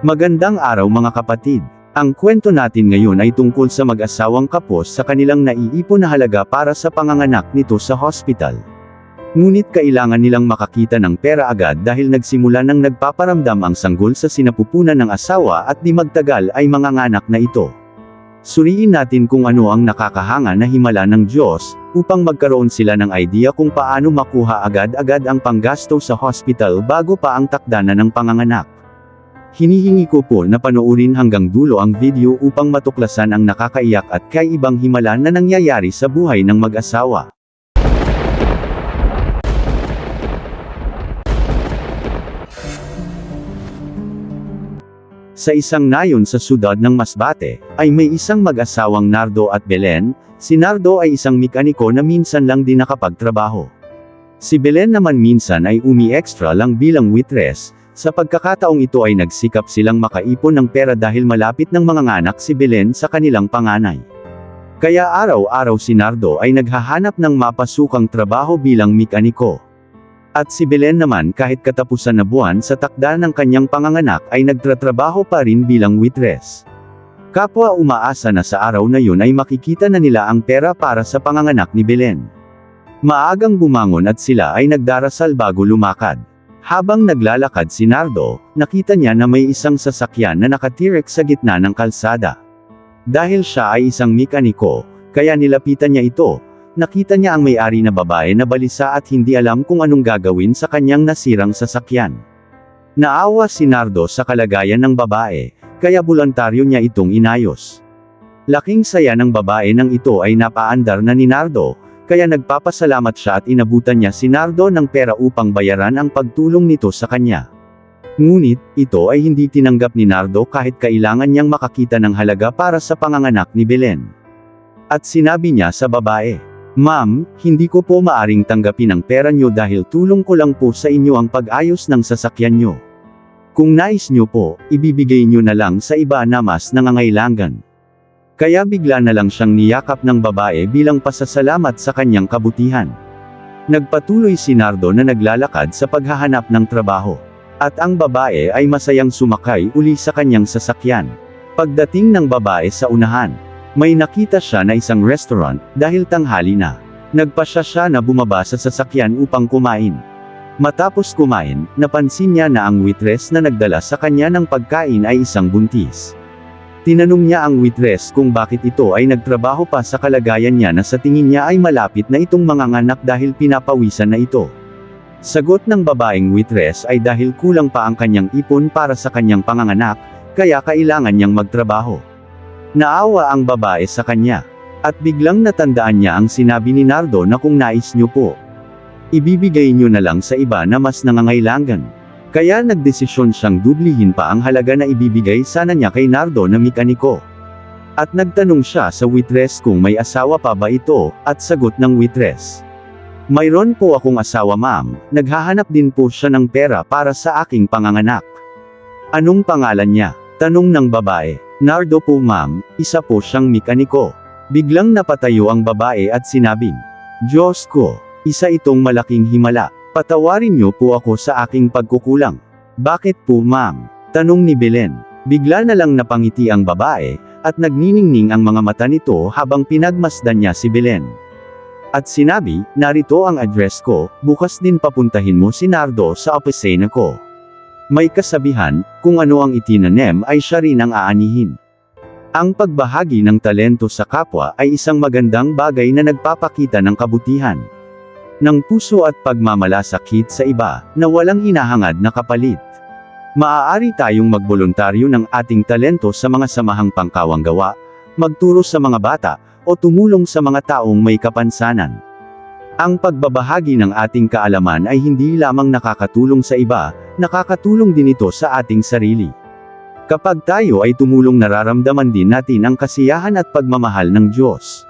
Magandang araw mga kapatid. Ang kwento natin ngayon ay tungkol sa mag-asawang kapos sa kanilang naiipon na halaga para sa panganganak nito sa hospital. Ngunit kailangan nilang makakita ng pera agad dahil nagsimula nang nagpaparamdam ang sanggol sa sinapupunan ng asawa at di magtagal ay manganganak na ito. Suriin natin kung ano ang nakakahanga na himala ng Diyos, upang magkaroon sila ng idea kung paano makuha agad-agad ang panggasto sa hospital bago pa ang takdana ng panganganak. Hinihingi ko po na panoorin hanggang dulo ang video upang matuklasan ang nakakaiyak at kaibang himala na nangyayari sa buhay ng mag-asawa. Sa isang nayon sa sudad ng Masbate, ay may isang mag-asawang Nardo at Belen, si Nardo ay isang mekaniko na minsan lang din nakapagtrabaho. Si Belen naman minsan ay umi-extra lang bilang waitress, sa pagkakataong ito ay nagsikap silang makaipon ng pera dahil malapit ng mga anak si Belen sa kanilang panganay. Kaya araw-araw si Nardo ay naghahanap ng mapasukang trabaho bilang mekaniko. At si Belen naman kahit katapusan na buwan sa takda ng kanyang panganganak ay nagtratrabaho pa rin bilang waitress. Kapwa umaasa na sa araw na yun ay makikita na nila ang pera para sa panganganak ni Belen. Maagang bumangon at sila ay nagdarasal bago lumakad. Habang naglalakad si Nardo, nakita niya na may isang sasakyan na nakatirek sa gitna ng kalsada. Dahil siya ay isang mekaniko, kaya nilapitan niya ito, nakita niya ang may-ari na babae na balisa at hindi alam kung anong gagawin sa kanyang nasirang sasakyan. Naawa si Nardo sa kalagayan ng babae, kaya bulantaryo niya itong inayos. Laking saya ng babae nang ito ay napaandar na ni Nardo, kaya nagpapasalamat siya at inabutan niya si Nardo ng pera upang bayaran ang pagtulong nito sa kanya. Ngunit, ito ay hindi tinanggap ni Nardo kahit kailangan niyang makakita ng halaga para sa panganganak ni Belen. At sinabi niya sa babae, Ma'am, hindi ko po maaring tanggapin ang pera niyo dahil tulong ko lang po sa inyo ang pag-ayos ng sasakyan niyo. Kung nais niyo po, ibibigay niyo na lang sa iba na mas nangangailangan. Kaya bigla na lang siyang niyakap ng babae bilang pasasalamat sa kanyang kabutihan. Nagpatuloy si Nardo na naglalakad sa paghahanap ng trabaho. At ang babae ay masayang sumakay uli sa kanyang sasakyan. Pagdating ng babae sa unahan, may nakita siya na isang restaurant, dahil tanghali na. Nagpasya siya na bumaba sa sasakyan upang kumain. Matapos kumain, napansin niya na ang waitress na nagdala sa kanya ng pagkain ay isang buntis. Tinanong niya ang waitress kung bakit ito ay nagtrabaho pa sa kalagayan niya na sa tingin niya ay malapit na itong manganganak dahil pinapawisan na ito. Sagot ng babaeng waitress ay dahil kulang pa ang kanyang ipon para sa kanyang panganganak, kaya kailangan niyang magtrabaho. Naawa ang babae sa kanya. At biglang natandaan niya ang sinabi ni Nardo na kung nais niyo po. Ibibigay niyo na lang sa iba na mas nangangailangan. Kaya nagdesisyon siyang dublihin pa ang halaga na ibibigay sana niya kay Nardo na mekaniko. At nagtanong siya sa waitress kung may asawa pa ba ito, at sagot ng waitress. Mayroon po akong asawa ma'am, naghahanap din po siya ng pera para sa aking panganganak. Anong pangalan niya? Tanong ng babae. Nardo po ma'am, isa po siyang mekaniko. Biglang napatayo ang babae at sinabing, Diyos ko, isa itong malaking himala. Patawarin niyo po ako sa aking pagkukulang. Bakit po ma'am? Tanong ni Belen. Bigla na lang napangiti ang babae, at nagniningning ang mga mata nito habang pinagmasdan niya si Belen. At sinabi, narito ang address ko, bukas din papuntahin mo si Nardo sa opisina ko. May kasabihan, kung ano ang itinanem ay siya rin ang aanihin. Ang pagbahagi ng talento sa kapwa ay isang magandang bagay na nagpapakita ng kabutihan. Ng puso at pagmamalasakit sa iba, na walang hinahangad na kapalit. Maaari tayong magboluntaryo ng ating talento sa mga samahang pangkawang gawa, magturo sa mga bata, o tumulong sa mga taong may kapansanan. Ang pagbabahagi ng ating kaalaman ay hindi lamang nakakatulong sa iba, nakakatulong din ito sa ating sarili. Kapag tayo ay tumulong nararamdaman din natin ang kasiyahan at pagmamahal ng Diyos.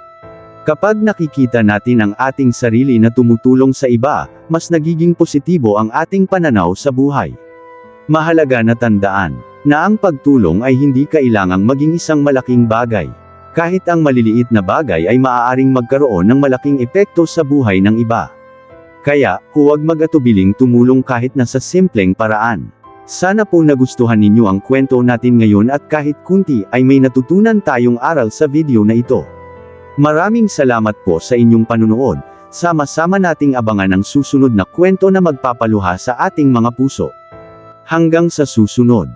Kapag nakikita natin ang ating sarili na tumutulong sa iba, mas nagiging positibo ang ating pananaw sa buhay. Mahalaga na tandaan, na ang pagtulong ay hindi kailangang maging isang malaking bagay. Kahit ang maliliit na bagay ay maaaring magkaroon ng malaking epekto sa buhay ng iba. Kaya, huwag mag-atubiling tumulong kahit na sa simpleng paraan. Sana po nagustuhan ninyo ang kwento natin ngayon at kahit kunti ay may natutunan tayong aral sa video na ito. Maraming salamat po sa inyong panunood. Sama-sama nating abangan ang susunod na kwento na magpapaluha sa ating mga puso. Hanggang sa susunod.